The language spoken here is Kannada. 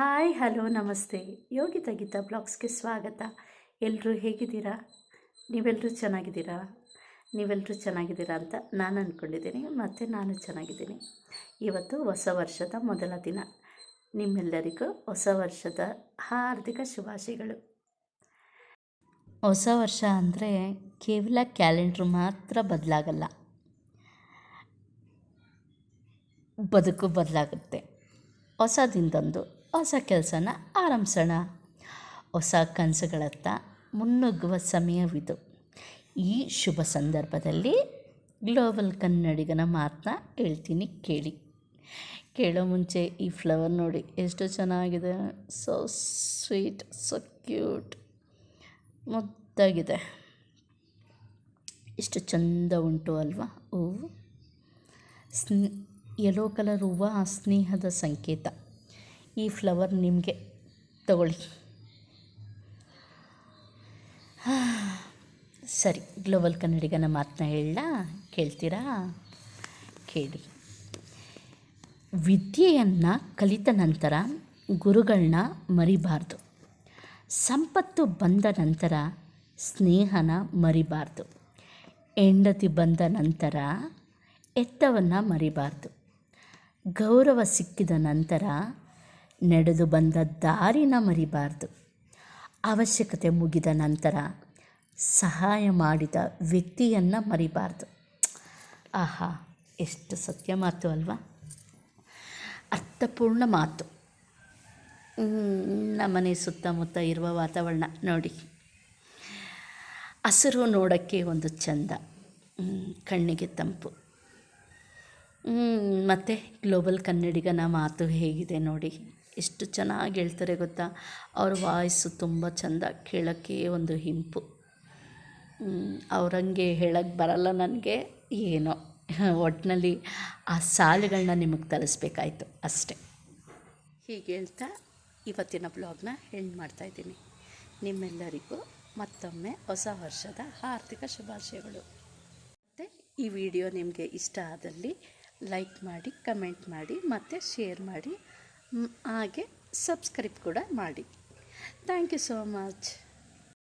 ಹಾಯ್, ಹಲೋ, ನಮಸ್ತೆ. ಯೋಗಿತಾ ಗೀತಾ ಬ್ಲಾಗ್ಸ್ಗೆ ಸ್ವಾಗತ. ಎಲ್ಲರೂ ಹೇಗಿದ್ದೀರಾ? ನೀವೆಲ್ಲರೂ ಚೆನ್ನಾಗಿದ್ದೀರಾ? ನೀವೆಲ್ಲರೂ ಚೆನ್ನಾಗಿದ್ದೀರಾ ಅಂತ ನಾನು ಅಂದ್ಕೊಂಡಿದ್ದೀನಿ ಮತ್ತು ನಾನು ಚೆನ್ನಾಗಿದ್ದೀನಿ. ಇವತ್ತು ಹೊಸ ವರ್ಷದ ಮೊದಲ ದಿನ. ನಿಮ್ಮೆಲ್ಲರಿಗೂ ಹೊಸ ವರ್ಷದ ಹಾರ್ದಿಕ ಶುಭಾಶಯಗಳು. ಹೊಸ ವರ್ಷ ಅಂದರೆ ಕೇವಲ ಕ್ಯಾಲೆಂಡ್ರ್ ಮಾತ್ರ ಬದಲಾಗಲ್ಲ. ಬದುಕು ಬದಲಾಗುತ್ತೆ. ಹೊಸ ದಿನದಂದು. ಹೊಸ ಕೆಲಸನ ಆರಂಭಿಸೋಣ. ಹೊಸ ಕನಸುಗಳತ್ತ ಮುನ್ನುಗ್ಗುವ ಸಮಯವಿದು. ಈ ಶುಭ ಸಂದರ್ಭದಲ್ಲಿ ಗ್ಲೋಬಲ್ ಕನ್ನಡಿಗನ ಮಾತನ್ನ ಹೇಳ್ತೀನಿ ಕೇಳಿ. ಕೇಳೋ ಮುಂಚೆ ಈ ಫ್ಲವರ್ ನೋಡಿ, ಎಷ್ಟು ಚೆನ್ನಾಗಿದೆ. ಸೊ ಸ್ವೀಟ್ ಸೊ ಕ್ಯೂಟ್ ಮುದ್ದಾಗಿದೆ. ಎಷ್ಟು ಚಂದ ಉಂಟು ಅಲ್ವಾ ಹೂವು? ಸ್ನ್ ಯಲೋ ಕಲರ್ ಹೂವು? ಸ್ನೇಹದ ಸಂಕೇತ. ಈ ಫ್ಲವರ್ ನಿಮಗೆ ತಗೊಳ್ಳಿ. ಸರಿ ಗ್ಲೋಬಲ್ ಕನ್ನಡಿಗನ ಮಾತನ್ನ ಹೇಳ ಕೇಳ್ತೀರಾ? ಕೇಳಿ. ವಿದ್ಯೆಯನ್ನು ಕಲಿತ ನಂತರ ಗುರುಗಳನ್ನ ಮರಿಬಾರ್ದು. ಸಂಪತ್ತು ಬಂದ ನಂತರ ಸ್ನೇಹನ ಮರಿಬಾರ್ದು. ಹೆಂಡತಿ ಬಂದ ನಂತರ ಎತ್ತವನ್ನು ಮರಿಬಾರ್ದು. ಗೌರವ ಸಿಕ್ಕಿದ ನಂತರ ನಡೆದು ಬಂದ ದಾರಿನ ಮರಿಬಾರ್ದು. ಅವಶ್ಯಕತೆ ಮುಗಿದ ನಂತರ ಸಹಾಯ ಮಾಡಿದ ವ್ಯಕ್ತಿಯನ್ನು ಮರಿಬಾರ್ದು. ಆಹಾ, ಎಷ್ಟು ಸತ್ಯ ಮಾತು ಅಲ್ವಾ? ಅರ್ಥಪೂರ್ಣ ಮಾತು. ನಮ್ಮನೆ ಸುತ್ತಮುತ್ತ ಇರುವ ವಾತಾವರಣ ನೋಡಿ. ಹಸಿರು ನೋಡೋಕ್ಕೆ ಒಂದು ಚಂದ. ಕಣ್ಣಿಗೆ ತಂಪು. ಮತ್ತು ಗ್ಲೋಬಲ್ ಕನ್ನಡಿಗನ ಮಾತು ಹೇಗಿದೆ ನೋಡಿ. ಎಷ್ಟು ಚೆನ್ನಾಗಿ ಹೇಳ್ತಾರೆ ಗೊತ್ತಾ? ಅವ್ರ ವಾಯ್ಸು ತುಂಬ ಚೆಂದ, ಕೇಳೋಕ್ಕೆ ಒಂದು ಇಂಪು ಅವ್ರಂಗೆ ಹೇಳೋಕ್ಕೆ ಬರಲ್ಲ ನನಗೆ, ಏನೋ. ಒಟ್ಟಿನಲ್ಲಿ ಆ ಸಾಲುಗಳನ್ನ ನಿಮಗೆ ತರಿಸ್ಬೇಕಾಯ್ತು ಅಷ್ಟೆ. ಹೀಗೆ ಹೇಳ್ತಾ ಇವತ್ತಿನ ಬ್ಲಾಗ್ನ ಹೆಣ್ಣು ಮಾಡ್ತಾಯಿದ್ದೀನಿ ನಿಮ್ಮೆಲ್ಲರಿಗೂ ಮತ್ತೊಮ್ಮೆ ಹೊಸ ವರ್ಷದ ಆರ್ಥಿಕ ಶುಭಾಶಯಗಳು. ಮತ್ತು ಈ ವಿಡಿಯೋ ನಿಮಗೆ ಇಷ್ಟ ಆದಲ್ಲಿ ಲೈಕ್ ಮಾಡಿ, ಕಮೆಂಟ್ ಮಾಡಿ, ಮತ್ತು ಶೇರ್ ಮಾಡಿ. ಹಾಗೆ ಸಬ್ಸ್ಕ್ರೈಬ್ ಕೂಡ ಮಾಡಿ. Thank you so much